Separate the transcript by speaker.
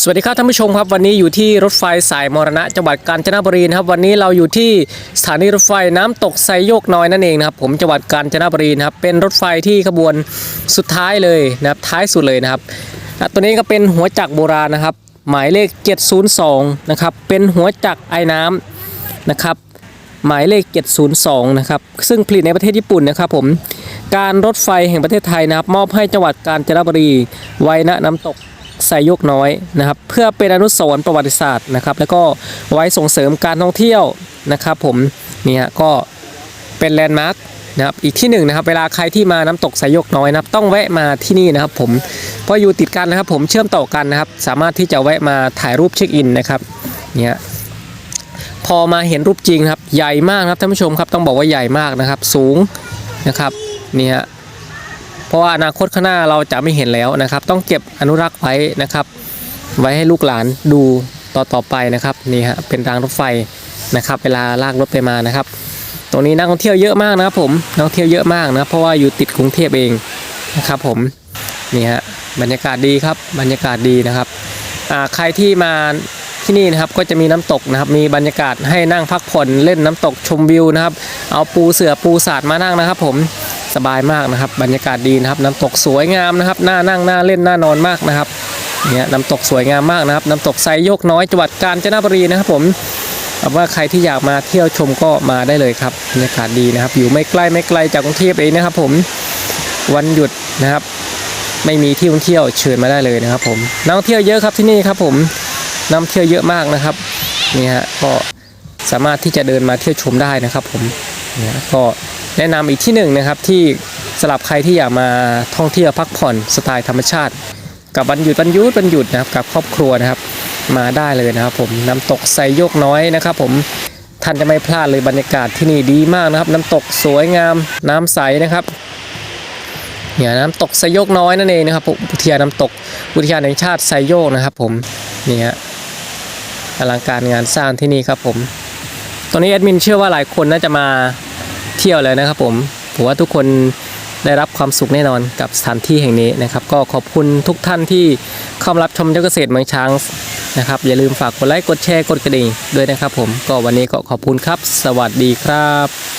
Speaker 1: สวัสดีครับท่านผู้ชมครับวันนี้อยู่ที่รถไฟสายมรณะจังหวัดกาญจนบุรีนะครับวันนี้เราอยู่ที่สถานีรถไฟน้ำตกไซโยกน้อยนั่นเองนะครับผมจังหวัดกาญจนบุรีนะครับเป็นรถไฟที่ขบวนสุดท้ายเลยนะครับท้ายสุดเลยนะครับตัวนี้ก็เป็นหัวจักรโบราณนะครับ หมายเลข 702นะครับเป็นหัวจักรไอ้น้ำนะครับหมายเลข 702นะครับซึ่งผลิตในประเทศญี่ปุ่นนะครับผมการรถไฟแห่งประเทศไทยนะครับมอบให้จังหวัดกาญจนบุรีไว้ณน้ำตก ไซโยกน้อยนะครับ เพื่อเป็นอนุสรณ์ประวัติศาสตร์นะครับ แล้วก็ไว้ส่งเสริมการท่องเที่ยวนะครับผมเนี่ยก็เป็นแลนด์มาร์คนะครับอีกที่หนึ่งนะครับเวลาใครที่มาน้ำตกไซโยกน้อยนะครับต้องแวะมาที่นี่นะครับผมเพราะอยู่ติดกันนะครับผมเชื่อมต่อกันนะครับ สามารถที่จะแวะมาถ่ายรูปเช็คอินนะครับเนี่ยพอมาเห็นรูปจริงครับใหญ่มากครับท่านผู้ชมครับต้องบอกว่าใหญ่มากนะครับ สูงนะครับเนี่ย เพราะว่าอนาคตข้างหน้าเราจะไม่เห็นแล้วนะครับ ต้องเก็บอนุรักษ์ไว้นะครับ ไว้ให้ลูกหลานดูต่อต่อไปนะครับนี่ฮะเป็นรางรถไฟนะครับ เวลาลากรถไปมานะครับ ตรงนี้นักท่องเที่ยวเยอะมากนะครับผมนักท่องเที่ยวเยอะมากนะเพราะว่าอยู่ติดกรุงเทพเองนะครับ ผมนี่ฮะบรรยากาศดีครับ บรรยากาศดีนะครับใครที่มาที่นี่นะครับก็จะมีน้ำตกนะครับ มีบรรยากาศให้นั่งพักผ่อนเล่นน้ำตกชมวิวนะครับ เอาปูเสือปูสาดมานั่งนะครับ ผม สบายมากนะครับ บรรยากาศดีนะครับ น้ำตกสวยงามนะครับน่านั่งน่าเล่นน่านอนมากนะครับเนี่ยน้ำตกสวยงามมากนะครับ น้ำตกไซโยกน้อยจังหวัดกาญจนบุรีนะครับผมเอาว่าใครที่อยากมาเที่ยวชมก็มาได้เลยครับบรรยากาศดีนะครับ อยู่ไม่ใกล้ไม่ไกลจากกรุงเทพเองนะครับ ผมวันหยุดนะครับ ไม่มีที่ท่องเที่ยวเชิญมาได้เลยนะครับ ผมนักท่องเที่ยวเยอะครับที่นี่ครับ ผมนักท่องเที่ยวเยอะมากนะครับนี่ฮะก็สามารถที่จะเดินมาเที่ยวชมได้นะครับ ผมเนี่ยก็ แนะนำอีกที่หนึ่งนะครับที่สำหรับใครที่อยากมาท่องเที่ยวพักผ่อนสไตล์ธรรมชาติ กับวันหยุดวันหยุดวันหยุดนะครับกับครอบครัวนะครับมาได้เลยนะครับผมน้ำตกไซโยกน้อยนะครับผมท่านจะไม่พลาดเลยบรรยากาศที่นี่ดีมากนะครับ น้ำตกสวยงามน้ำใสนะครับเนี่ยน้ำตกไซโยกน้อยนั่นเองนะครับผมอุทยานน้ำตกอุทยานแห่งชาติไซโยกนะครับ ผมนี่ฮะอลังการงานสร้างที่นี่ครับผม ตอนนี้แอดมินเชื่อว่าหลายคนน่าจะมา เที่ยวเลยนะครับผมผมว่าทุกคนได้รับความสุขแน่นอนกับสถานที่แห่งนี้นะครับ ก็ขอบคุณทุกท่านที่เข้ามารับชมเจ้าเกษตรเมืองช้างนะครับ อย่าลืมฝากกดไลค์กดแชร์กดกระดิ่งด้วยนะครับผมก็วันนี้ก็ขอบคุณครับ สวัสดีครับ